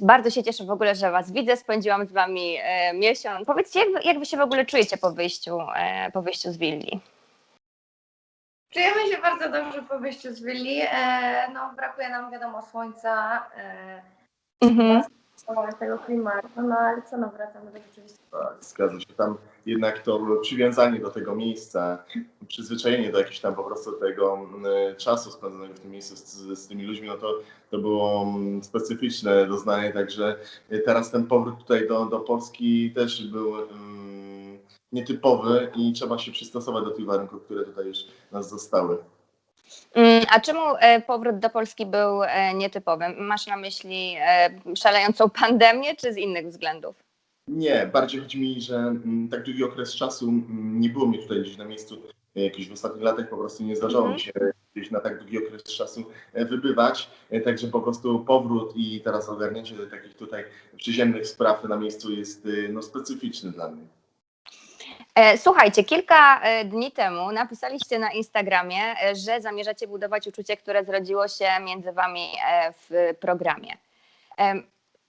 Bardzo się cieszę w ogóle, że Was widzę. Spędziłam z Wami e, miesiąc. Powiedzcie, jak, wy- jak Wy się w ogóle czujecie po wyjściu, e, po wyjściu z willi? Czujemy się bardzo dobrze po wyjściu z willi. E, no, brakuje nam wiadomo słońca, e, Mhm. Tego klimatu, no ale co, no wracamy do rzeczywistości. Tak, zgadza się. Tam jednak to przywiązanie do tego miejsca, przyzwyczajenie do jakiegoś tam po prostu tego mm, czasu spędzonego w tym miejscu z, z tymi ludźmi, no to, to było mm, specyficzne doznanie, także teraz ten powrót tutaj do, do Polski też był mm, nietypowy i trzeba się przystosować do tych warunków, które tutaj już nas zostały. Mm, A czemu e, powrót do Polski był e, nietypowy? Masz na myśli e, szalejącą pandemię, czy z innych względów? Nie, bardziej chodzi mi, że mm, tak długi okres czasu mm, nie było mnie tutaj gdzieś na miejscu. Jakiś w ostatnich latach po prostu nie zdarzało Mhm. mi się gdzieś na tak długi okres czasu wybywać. Także po prostu powrót i teraz ogarnięcie do takich tutaj przyziemnych spraw na miejscu jest no, specyficzny dla mnie. E, Słuchajcie, kilka e, dni temu napisaliście na Instagramie, e, że zamierzacie budować uczucie, które zrodziło się między Wami w programie.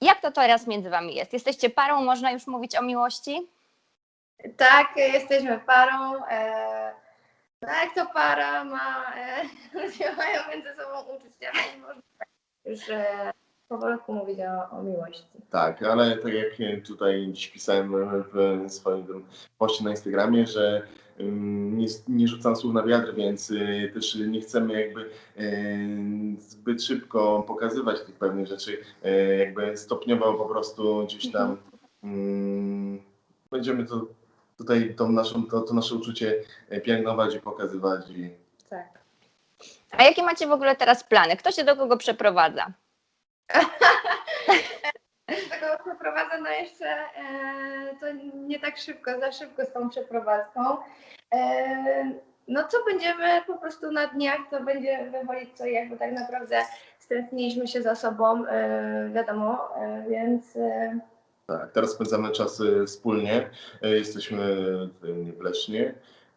Jak to teraz między Wami jest? Jesteście parą, można już mówić o miłości? Tak, jesteśmy parą. No jak to para ma, ludzie mają między sobą uczucia, tak już powolutku mówić o, o miłości. Tak, ale tak jak e, tutaj dziś pisałem w swoim poście na Instagramie, że ym, nie, nie rzucam słów na wiatr, więc y, też nie chcemy jakby zbyt szybko pokazywać tych pewnych rzeczy. Jakby stopniowo po prostu gdzieś tam ym, będziemy to tutaj tą naszą, to, to nasze uczucie e, pielęgnować i pokazywać. I, Tak. A jakie macie w ogóle teraz plany? Kto się do kogo przeprowadza? Tego przeprowadza, no jeszcze e, to nie tak szybko, za szybko z tą przeprowadzką. E, no co będziemy po prostu na dniach, to będzie wychodzić, co jakby tak naprawdę stęskniliśmy się za sobą, e, wiadomo, więc Tak, teraz spędzamy czas wspólnie. Jesteśmy w Lesznie.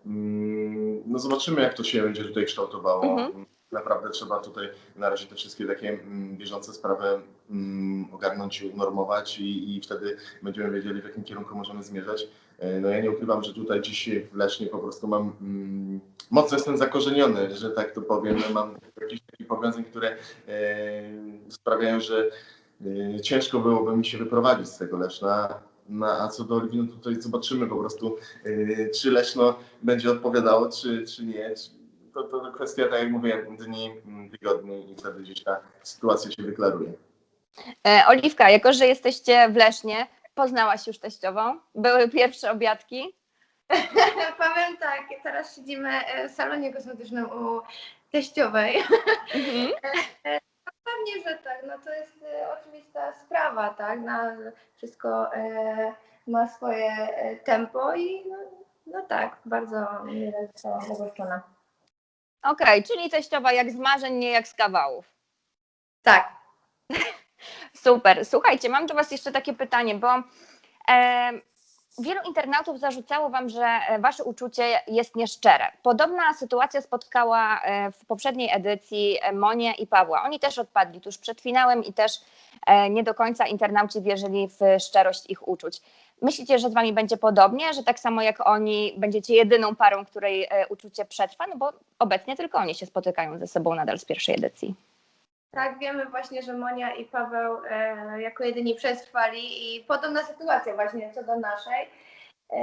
Mm, No zobaczymy, jak to się będzie tutaj kształtowało. Mhm. Naprawdę trzeba tutaj na razie te wszystkie takie mm, bieżące sprawy mm, ogarnąć, unormować i, i wtedy będziemy wiedzieli, w jakim kierunku możemy zmierzać. E, No ja nie ukrywam, że tutaj dzisiaj w Lesznie po prostu mam mm, mocno jestem zakorzeniony, że tak to powiem. Mam jakieś takie powiązań, które e, sprawiają, że Yy, Ciężko byłoby mi się wyprowadzić z tego Leszna. No, a co do Oliwii, tutaj zobaczymy po prostu, czy Leszno będzie odpowiadało, czy, czy nie. Czy- To, to, to kwestia, tak jak mówię, dni, mm, tygodni i wtedy gdzieś ta sytuacja się wyklaruje. E, Oliwka, jako że jesteście w Lesznie, poznałaś już teściową? Były pierwsze obiadki? powiem tak, teraz siedzimy e, w salonie kosmetycznym u teściowej. Mhm. Pewnie, że tak, no to jest e, oczywista sprawa, tak, na, wszystko e, ma swoje e, tempo i no, no tak, bardzo mile zostałam ugoszczona. Okej, czyli teściowa jak z marzeń, nie jak z kawałów. Tak, Super. Słuchajcie, mam do Was jeszcze takie pytanie, bo e, wielu internautów zarzucało Wam, że e, Wasze uczucie jest nieszczere. Podobna sytuacja spotkała e, w poprzedniej edycji e, Monię i Pawła. Oni też odpadli tuż przed finałem i też e, nie do końca internauci wierzyli w szczerość ich uczuć. Myślicie, że z Wami będzie podobnie, że tak samo jak oni będziecie jedyną parą, której e, uczucie przetrwa? No bo obecnie tylko oni się spotykają ze sobą nadal z pierwszej edycji. tak, wiemy właśnie, że Monia i Paweł e, jako jedyni przetrwali i podobna sytuacja właśnie co do naszej. E,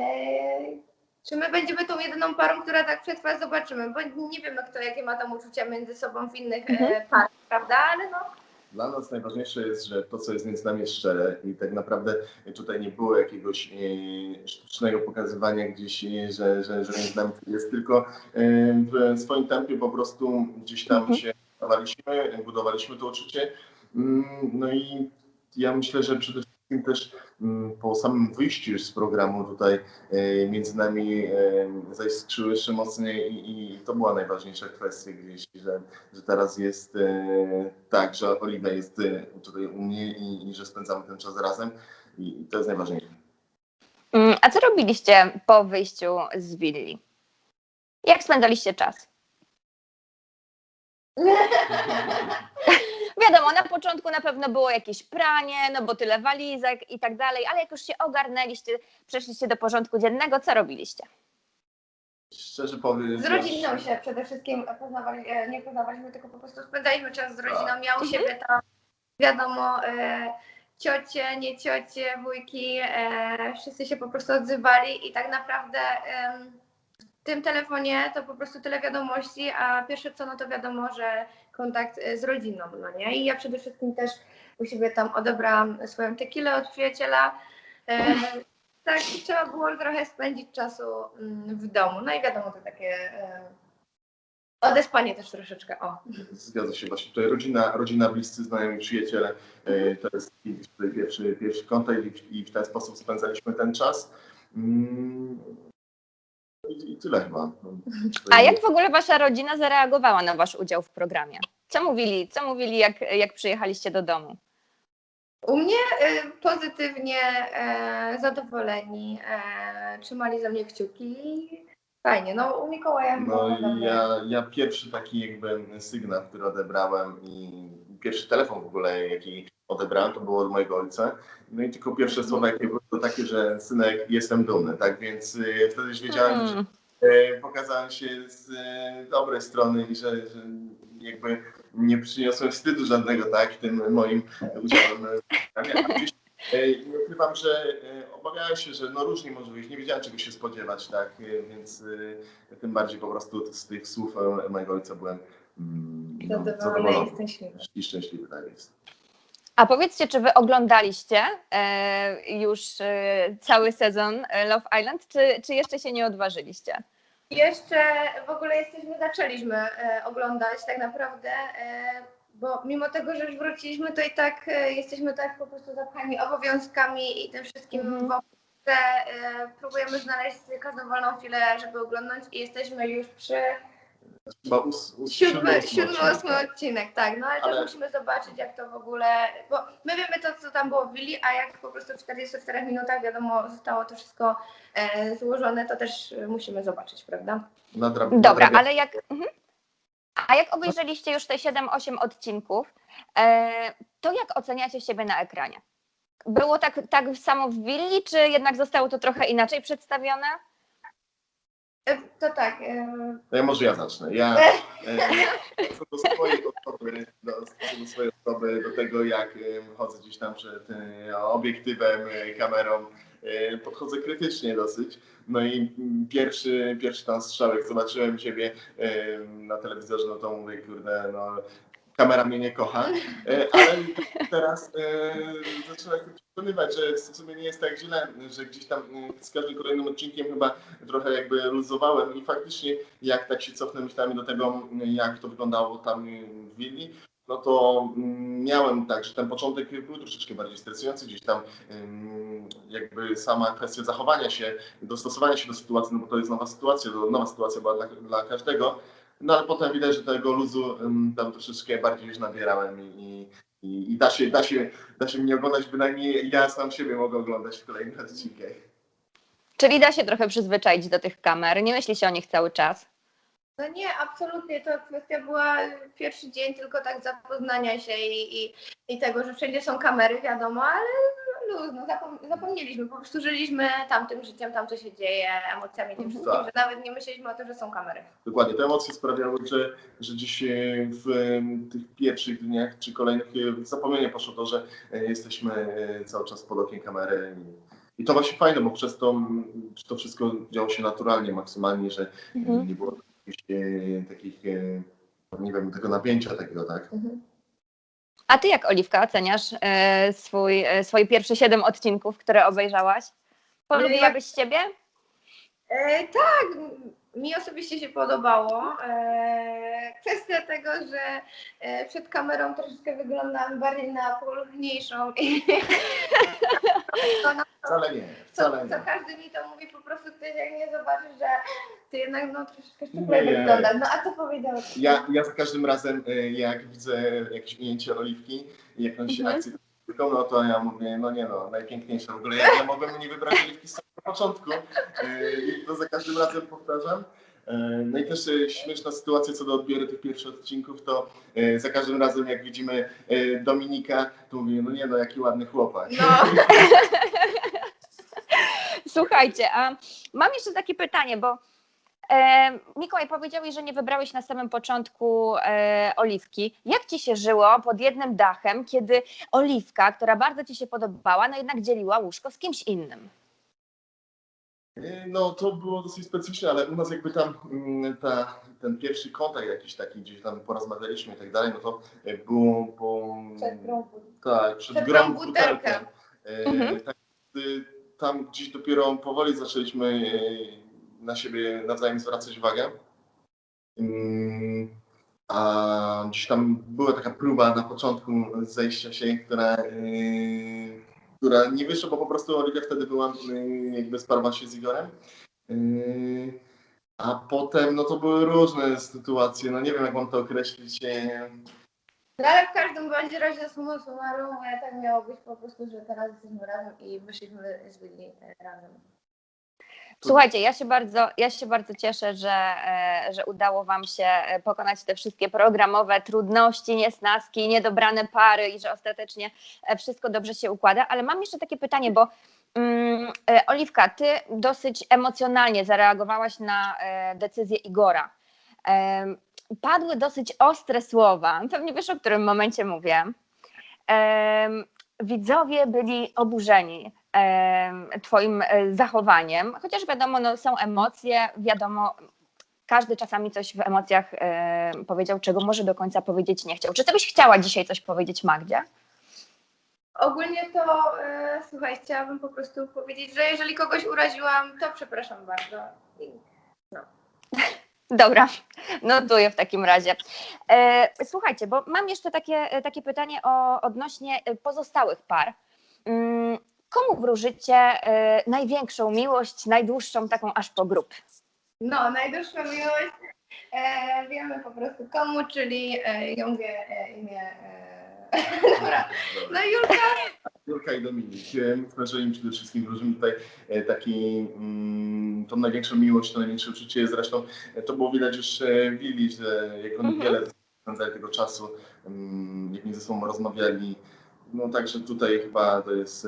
czy my będziemy tą jedyną parą, która tak przetrwa, zobaczymy, bo nie wiemy kto jakie ma tam uczucia między sobą w innych Mhm. e, parach, prawda, ale no Dla nas najważniejsze jest, że to, co jest między nami jest szczere i tak naprawdę tutaj nie było jakiegoś e, sztucznego pokazywania gdzieś, e, że, że, że między nami jest, tylko e, w swoim tempie po prostu gdzieś tam Mhm. się budowaliśmy, budowaliśmy to uczucie. Mm, No i ja myślę, że przede wszystkim też mm, po samym wyjściu już z programu tutaj e, między nami e, zaiskrzyły jeszcze mocniej i, i to była najważniejsza kwestia gdzieś, że, że teraz jest e, tak, że Oliwia jest tutaj u mnie i, i że spędzamy ten czas razem i, i to jest najważniejsze. Mm, A co robiliście po wyjściu z willi? Jak spędzaliście czas? Wiadomo, na początku na pewno było jakieś pranie, no bo tyle walizek i tak dalej, ale jak już się ogarnęliście, przeszliście do porządku dziennego, co robiliście? Szczerze powiem. Z rodziną się przede wszystkim poznawali, e, nie poznawaliśmy, tylko po prostu spędzaliśmy czas z rodziną. Ja u siebie tam, wiadomo, e, ciocie, nie ciocie, wujki, e, wszyscy się po prostu odzywali i tak naprawdę w tym telefonie to po prostu tyle wiadomości, a pierwsze co, no to wiadomo, że kontakt e, z rodziną, no nie? I ja przede wszystkim też u siebie tam odebrałam swoją tequilę od przyjaciela. E, tak, trzeba było trochę spędzić czasu mm, w domu. No i wiadomo, to takie e, odespanie też troszeczkę. O. Zgadza się właśnie. Tutaj rodzina, rodzina bliscy, znajomi, przyjaciele. e, To jest pierwszy, pierwszy kontakt i, i w ten sposób spędzaliśmy ten czas. Mm, I, i tyle chyba. A jak w ogóle wasza rodzina zareagowała na wasz udział w programie? Co mówili, co mówili jak, jak przyjechaliście do domu? U mnie e, pozytywnie e, zadowoleni, e, trzymali za mnie kciuki. Fajnie, no u Mikołaja No i ja, ja pierwszy taki jakby sygnał, który odebrałem i pierwszy telefon w ogóle, jaki odebrałem, to było od mojego ojca. No i tylko pierwsze słowa, jakie były, to takie, że synek, jestem dumny, tak? Więc y, wtedy już wiedziałem, że Hmm. e, pokazałem się z e, dobrej strony i że, że jakby nie przyniosłem wstydu żadnego, tak, tym moim udziałem. gdzieś, e, Nie ukrywam, że obawiałem się, że no różnie może być, nie wiedziałem czego się spodziewać, tak, więc tym bardziej po prostu z tych słów mojego ojca byłem mm, no, Zadowolony jestem śliczny. i szczęśliwy, tak jest. A powiedzcie, czy wy oglądaliście e, już e, cały sezon e, Love Island, czy, czy jeszcze się nie odważyliście? Jeszcze w ogóle jesteśmy, zaczęliśmy e, oglądać tak naprawdę, e, bo mimo tego, że już wróciliśmy, to i tak e, jesteśmy tak po prostu zapchani obowiązkami i tym wszystkim Mhm. wokół, że e, próbujemy znaleźć każdą wolną chwilę, żeby oglądać i jesteśmy już przy Chyba ós, ós, siódmy, ósmy siódmy, odcinek, ósmy tak. odcinek, tak, no ale, Ale- też musimy zobaczyć jak to w ogóle, bo my wiemy to, co tam było w Willi, a jak po prostu w 44 minutach wiadomo zostało to wszystko e, złożone, to też e, musimy zobaczyć, prawda? Nadra- Dobra, ale jak. Mhm. A jak obejrzeliście już te 7-8 odcinków, e, to jak oceniacie siebie na ekranie? Było tak, tak samo w willi, czy jednak zostało to trochę inaczej przedstawione? E, To tak, e, No ja może ja zacznę. Ja e, co do swojej osoby, do, co do swojej osoby, do tego jak e, chodzę gdzieś tam przed e, obiektywem, kamerą, podchodzę krytycznie dosyć. No i pierwszy, pierwszy tam strzał, jak zobaczyłem siebie na telewizorze, no to mówię, kurde, no kamera mnie nie kocha, ale teraz e, przekonywać, że w sumie nie jest tak źle, że gdzieś tam e, z każdym kolejnym odcinkiem chyba trochę jakby luzowałem i faktycznie jak tak się cofnę myślami do tego, jak to wyglądało tam w willi, no to mm, miałem tak, że ten początek był troszeczkę bardziej stresujący, gdzieś tam jakby sama kwestia zachowania się, dostosowania się do sytuacji, no bo to jest nowa sytuacja, nowa sytuacja była dla, dla każdego, no ale potem widać, że tego luzu tam troszeczkę bardziej już nabierałem i, i, i da, się, da, się, da się mnie oglądać, bynajmniej ja sam siebie mogę oglądać w kolejnych odcinkach. Czyli da się trochę przyzwyczaić do tych kamer, nie myśli się o nich cały czas. no nie, absolutnie, to kwestia była pierwszy dzień tylko tak zapoznania się i, i, i tego, że wszędzie są kamery, wiadomo, ale luz, no zapom- zapomnieliśmy, po prostu żyliśmy tamtym życiem, tam co się dzieje, emocjami, tym Mhm. wszystkim, Tak. że nawet nie myśleliśmy o tym, że są kamery. Dokładnie, te emocje sprawiały, że, że gdzieś e, w tych pierwszych dniach czy kolejnych e, zapomnienie poszło to, że e, jesteśmy e, cały czas pod okiem kamery. I, i to właśnie fajne, bo przez to, to wszystko działo się naturalnie, maksymalnie, że e, Mhm. nie było jakichś e, takich, e, nie wiem, tego napięcia takiego, tak? A ty jak, Oliwka, oceniasz e, swój, e, swoje pierwsze 7 odcinków, które obejrzałaś? Polubiłabyś siebie? E, tak, mi osobiście się podobało. E, kwestia tego, że e, przed kamerą troszeczkę wyglądam bardziej na poluchniejszą i to, Wcale nie, co, wcale co nie. każdy mi to mówi, po prostu ktoś jak nie zobaczy, że ty jednak no troszeczkę szczupłej wyglądasz. No a co powiedziałeś? Ja, ja za każdym razem, e, jak widzę jakieś ujęcie Oliwki i jakąś Mhm. akcję, no to ja mówię, no nie no, najpiękniejsza. W ogóle ja, ja mogłem nie wybrać Oliwki z samego początku e, i to za każdym razem powtarzam. E, No i też śmieszna sytuacja co do odbioru tych pierwszych odcinków, to za każdym razem jak widzimy Dominika, to mówimy, no nie no, jaki ładny chłopak. No, Słuchajcie, a mam jeszcze takie pytanie, bo e, Mikołaj powiedziałeś, że nie wybrałeś na samym początku e, Oliwki. Jak ci się żyło pod jednym dachem, kiedy Oliwka, która bardzo ci się podobała, no jednak dzieliła łóżko z kimś innym? E, No to było dosyć specyficzne, ale u nas jakby tam mm, ta, ten pierwszy kontakt jakiś taki, gdzieś tam porozmawialiśmy i tak dalej, no to e, było po... przed grą. Tak, przed, Przed grą butelkę. butelkę. E, Mhm. tak, y, tam gdzieś dopiero powoli zaczęliśmy e, na siebie nawzajem zwracać uwagę. Mm, A gdzieś tam była taka próba na początku zejścia się, która, e, która nie wyszła, bo po prostu Oliwia wtedy była e, jakby sparła się z Igorem. A potem no to były różne sytuacje, no nie wiem jak mam to określić. No ale w każdym bądź razie summa summarum e, tak miało być po prostu, że teraz jesteśmy razem i wyszliśmy z Willi e, razem. Słuchajcie, ja się bardzo, ja się bardzo cieszę, że, e, że udało Wam się e, pokonać te wszystkie programowe trudności, niesnaski, niedobrane pary i że ostatecznie wszystko dobrze się układa. Ale mam jeszcze takie pytanie, bo mm, Oliwka, Ty dosyć emocjonalnie zareagowałaś na decyzję Igora. Padły dosyć ostre słowa, pewnie wiesz, o którym momencie mówię. Widzowie byli oburzeni Twoim e, zachowaniem, chociaż wiadomo, no, są emocje, wiadomo, każdy czasami coś w emocjach e, powiedział, czego może do końca powiedzieć nie chciał. Czy Ty byś chciała dzisiaj coś powiedzieć Magdzie? Ogólnie to, e, słuchaj, chciałabym po prostu powiedzieć, że jeżeli kogoś uraziłam, to przepraszam bardzo. I Dobra, notuję w takim razie. E, słuchajcie, bo mam jeszcze takie, e, takie pytanie o, odnośnie e, pozostałych par. Mm, Komu wróżycie największą miłość, najdłuższą taką aż po grób? No, najdłuższa miłość e, wiemy po prostu komu, czyli e, Jungę e, imię. E, dobra. No Julka, Jurka i Dominik. Z mężem przede wszystkim wróżymy tutaj e, taki, mm, tą największą miłość, to największe uczucie. Zresztą e, to było widać już e, w że jak oni Mhm. wiele spędzali tego czasu, mm, jak nie ze sobą rozmawiali. No także tutaj chyba to jest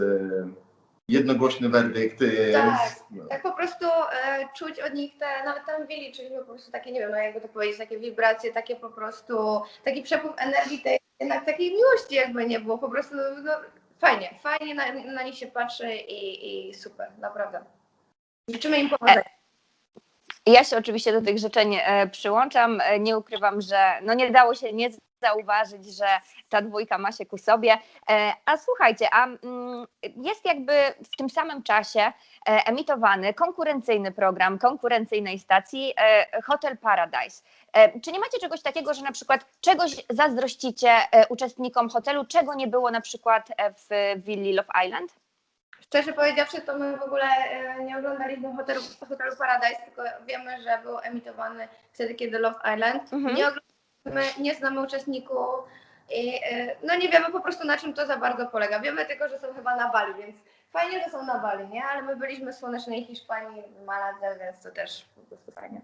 jednogłośny werdykt. Tak. no. tak po prostu e, czuć od nich te, nawet tam Willi, czyli po prostu takie, nie wiem, no jakby to powiedzieć, takie wibracje, takie po prostu, taki przepływ energii, tej, jednak takiej miłości jakby nie było, po prostu no, fajnie, fajnie na, na nich się patrzy i, i super, naprawdę. Życzymy im powodzenia. Ja się oczywiście do tych życzeń e, przyłączam. E, Nie ukrywam, że no nie dało się nie zauważyć, że ta dwójka ma się ku sobie. E, A słuchajcie, a mm, jest jakby w tym samym czasie e, emitowany konkurencyjny program konkurencyjnej stacji e, Hotel Paradise. Czy nie macie czegoś takiego, że na przykład czegoś zazdrościcie uczestnikom hotelu, czego nie było na przykład w willi Love Island? Szczerze powiedziawszy, to my w ogóle nie oglądaliśmy hotelu, hotelu Paradise, tylko wiemy, że był emitowany wtedy, kiedy Love Island. Mhm. Nie oglądamy, nie znamy uczestników i e, no nie wiemy po prostu na czym to za bardzo polega. Wiemy tylko, że są chyba na Bali, więc fajnie, że są na Bali, nie? Ale my byliśmy w słonecznej Hiszpanii, Maladze, więc to też po prostu fajnie.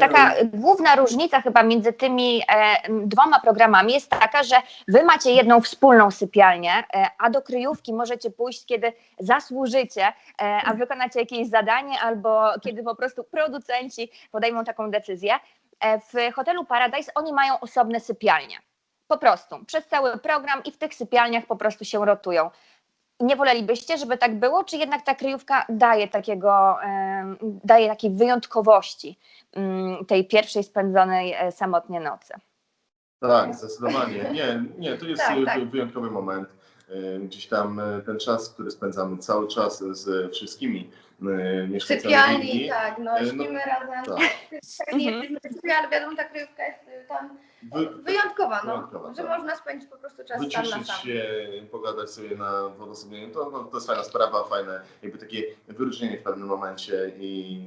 Taka główna różnica chyba między tymi e, dwoma programami jest taka, że wy macie jedną wspólną sypialnię, e, a do kryjówki możecie pójść, kiedy zasłużycie, e, a wykonacie jakieś zadanie albo kiedy po prostu producenci podejmą taką decyzję. E, w hotelu Paradise oni mają osobne sypialnie. Po prostu, przez cały program i w tych sypialniach po prostu się rotują. Nie wolelibyście, żeby tak było, czy jednak ta kryjówka daje takiego, daje takiej wyjątkowości? mm, tej pierwszej spędzonej e, samotnie nocy. Tak, zdecydowanie. Nie, nie, to jest Tak, tak. wyjątkowy moment. Gdzieś tam e, ten czas, który spędzamy cały czas z wszystkimi e, mieszkańcami Sypialni, tak, no E, no, śpimy razem. tak. Nie Mhm. jesteśmy sobie, ale wiadomo, ta kryjówka jest y, tam Wy, wyjątkowa, no, Wyjątkowa, że tak. można spędzić po prostu czas sam na wyciszyć sam. się, pogadać sobie na w odosobnieniu, to, no, to jest fajna sprawa, fajne jakby takie wyróżnienie w pewnym momencie i,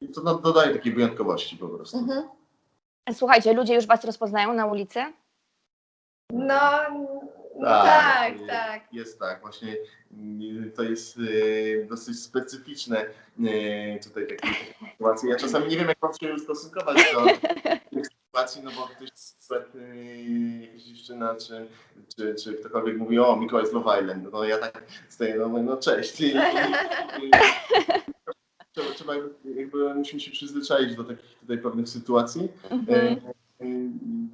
i to no, dodaje takiej wyjątkowości po prostu. Mhm. Słuchajcie, ludzie już was rozpoznają na ulicy? No, Tak, y, tak. Jest tak, właśnie y, to jest y, dosyć specyficzne tutaj takie, sytuacje. Ja czasami nie wiem, jak mam się ustosunkować do tych sytuacji, no bo ktoś przykład jakaś dziewczyna, czy, czy, czy ktokolwiek mówi, o Mikołaj z Love Island, no ja tak stoję, no, no cześć. I, i, i, trzeba, trzeba jakby, jakby musimy się przyzwyczaić do takich tutaj pewnych sytuacji. Mhm. E,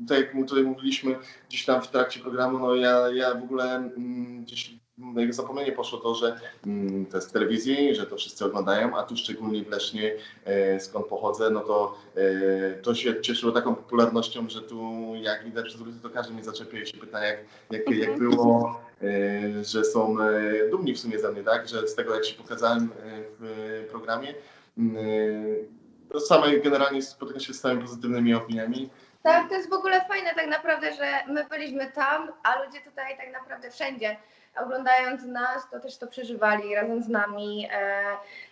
Tak jak tutaj mówiliśmy gdzieś tam w trakcie programu, no ja, ja w ogóle mm, gdzieś jak zapomnienie poszło to, że mm, to jest w telewizji, że to wszyscy oglądają, a tu szczególnie w Lesznie, e, skąd pochodzę, no to e, to się cieszyło taką popularnością, że tu jak idę przez ulicę, to każdy mnie zaczepia i się pyta, jak, jak, jak Mhm. było, e, że są dumni w sumie ze mnie, tak, że z tego jak się pokazałem w programie, mm, to same generalnie spotykam się z samymi pozytywnymi opiniami. Tak, to jest w ogóle fajne tak naprawdę, że my byliśmy tam, a ludzie tutaj tak naprawdę wszędzie. Oglądając nas, to też to przeżywali razem z nami e,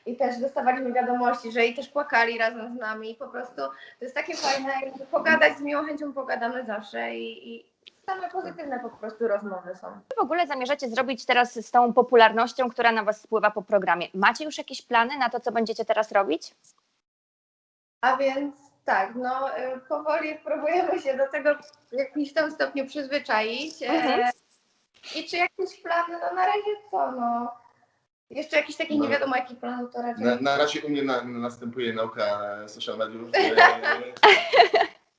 i też dostawaliśmy wiadomości, że i też płakali razem z nami. Po prostu to jest takie fajne, pogadać z miłą chęcią pogadamy zawsze i, i same pozytywne po prostu rozmowy są. Co w ogóle zamierzacie zrobić teraz z tą popularnością, która na Was spływa po programie? Macie już jakieś plany na to, co będziecie teraz robić? A więc tak, no y, powoli próbujemy się do tego w jakimś tam stopniu przyzwyczaić. e, Mhm. I czy jakieś plany? No na razie co, no. Jeszcze jakiś taki No. nie wiadomo jaki plan, to raczej. Na, na razie u mnie na, następuje nauka social mediów. e,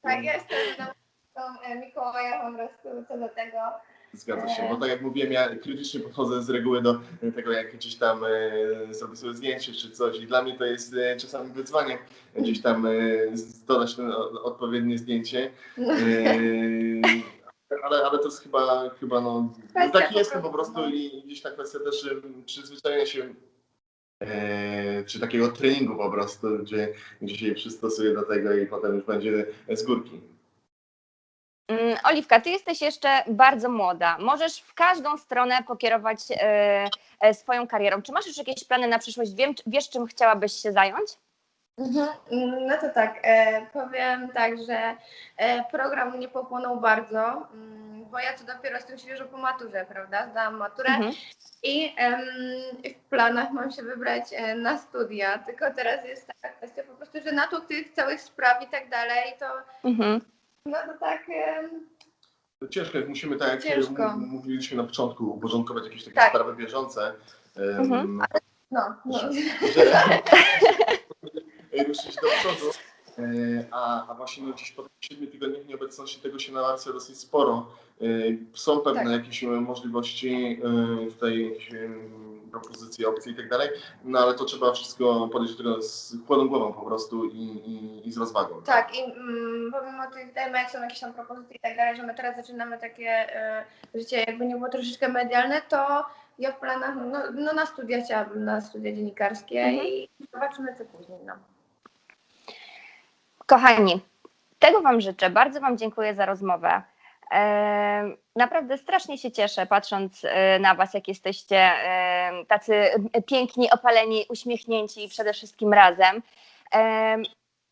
Tak, ja jestem e, Mikołaja po prostu co do tego. Zgadza się. Bo tak jak mówiłem, ja krytycznie podchodzę z reguły do tego, jak gdzieś tam e, zrobię sobie zdjęcie czy coś. I dla mnie to jest e, czasami wyzwaniem gdzieś tam e, dodać ten o- odpowiednie zdjęcie. No, E, ale, ale to jest chyba, chyba no, Kwestia tak po jestem po prostu, no. i gdzieś ta kwestia też e, przyzwyczajenia się e, czy takiego treningu po prostu, gdzie, gdzie się przystosuje do tego i potem już będzie z górki. Mm, Oliwka, ty jesteś jeszcze bardzo młoda. Możesz w każdą stronę pokierować e, e, swoją karierą. Czy masz już jakieś plany na przyszłość? Wiem, wiesz, czym chciałabyś się zająć? Mhm. No to tak, e, powiem tak, że program mnie pochłonął bardzo, mm, bo ja to dopiero jestem świeżo po maturze, prawda? Zdałam maturę Mhm. i w planach mam się wybrać na studia, tylko teraz jest taka kwestia po prostu, że na to tych całych spraw i tak dalej, to Mhm. No to tak To Ciężko, jak musimy, tak jak Ciężko. mówiliśmy na początku, uporządkować jakieś takie Tak. sprawy bieżące. Mhm. no, no. że ruszyć do przodu. E, A, a właśnie no, gdzieś po tych siedmiu tygodniach nieobecności tego się nawarstwia dosyć sporo. E, Są pewne Tak. jakieś e, możliwości, tutaj propozycje, opcje i tak dalej, no ale to trzeba wszystko podejść do tego z chłodną głową po prostu i, i, i z rozwagą. Tak, i mm, pomimo tych dajmy, jak są jakieś tam propozycje i tak dalej, że my teraz zaczynamy takie e, życie, jakby nie było troszeczkę medialne, to ja w planach, no, no na studia chciałabym, na studia dziennikarskie Mhm. i zobaczymy co później. No. Kochani, tego Wam życzę. Bardzo Wam dziękuję za rozmowę. E, Naprawdę strasznie się cieszę, patrząc e, na Was, jak jesteście e, tacy piękni, opaleni, uśmiechnięci i przede wszystkim razem.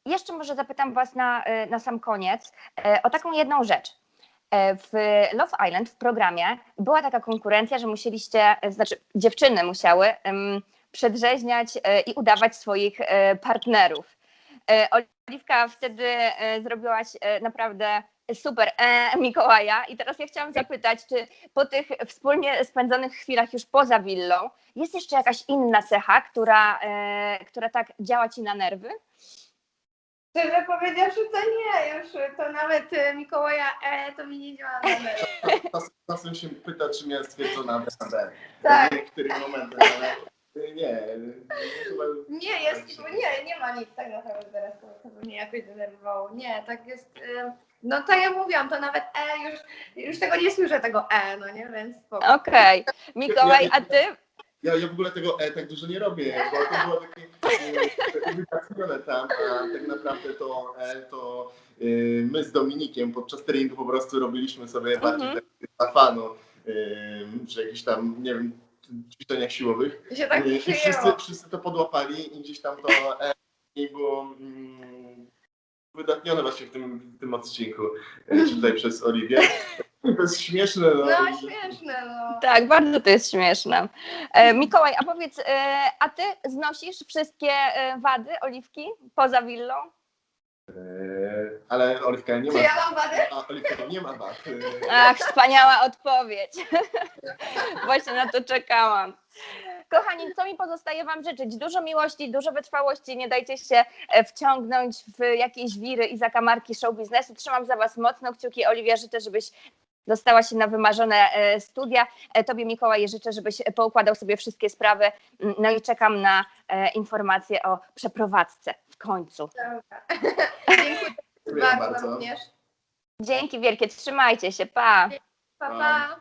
Jeszcze może zapytam Was na, na sam koniec o taką jedną rzecz. W Love Island w programie była taka konkurencja, że musieliście, znaczy dziewczyny musiały przedrzeźniać i udawać swoich partnerów. E, Oliwka, wtedy e, zrobiłaś e, naprawdę super e, Mikołaja i teraz ja chciałam zapytać, czy po tych wspólnie spędzonych chwilach już poza willą jest jeszcze jakaś inna cecha, która, e, która tak działa Ci na nerwy? Szczerze powiedziawszy, to nie, już to nawet Mikołaja E to mi nie działa na nerwy. Czas- Czasem się pyta, czy miałem stwierdzone ABCD. Tak. W niektórych momentach, ale nie. Chyba Nie, jest, nie, nie ma nic tak naprawdę teraz, co by mnie jakoś denerwowało. Nie, tak jest, e, no tak jak mówiłam, to nawet E już, już tego nie słyszę, tego E, no nie, więc spoko. Okej. Mikołaj, a Ty? Ja, ja w ogóle tego E tak dużo nie robię, bo to było takie e, uwydatnione tam, a tak naprawdę to E to e, my z Dominikiem podczas treningu po prostu robiliśmy sobie bardziej Mhm. tak dla fanu, e, czy jakichś tam, nie wiem, ćwiczeniach siłowych. I się tak E, I wszyscy, wszyscy to podłapali i gdzieś tam to E nie było mm, wydatnione właśnie w tym, w tym odcinku, e, tutaj przez Oliwię. To jest śmieszne. No. No śmieszne, no. Tak, bardzo to jest śmieszne. E, Mikołaj, a powiedz, e, a ty znosisz wszystkie e, wady oliwki poza willą? Eee, ale Oliwka nie ma. Czy ja mam wadę? A Oliwka nie ma wad. Eee, Ach, wspaniała odpowiedź. Właśnie na to czekałam. Kochani, co mi pozostaje Wam życzyć? Dużo miłości, dużo wytrwałości. Nie dajcie się e, wciągnąć w jakieś wiry i zakamarki show biznesu. Trzymam za Was mocno kciuki. Oliwia, życzę, żebyś dostała się na wymarzone e, studia. E, Tobie, Mikołaj, życzę, żebyś poukładał sobie wszystkie sprawy. Mm, No i czekam na informacje o przeprowadzce w końcu. Dobra. Dziękuję Dziękuję bardzo, bardzo. również. Dzięki wielkie, trzymajcie się, pa! Pa, pa.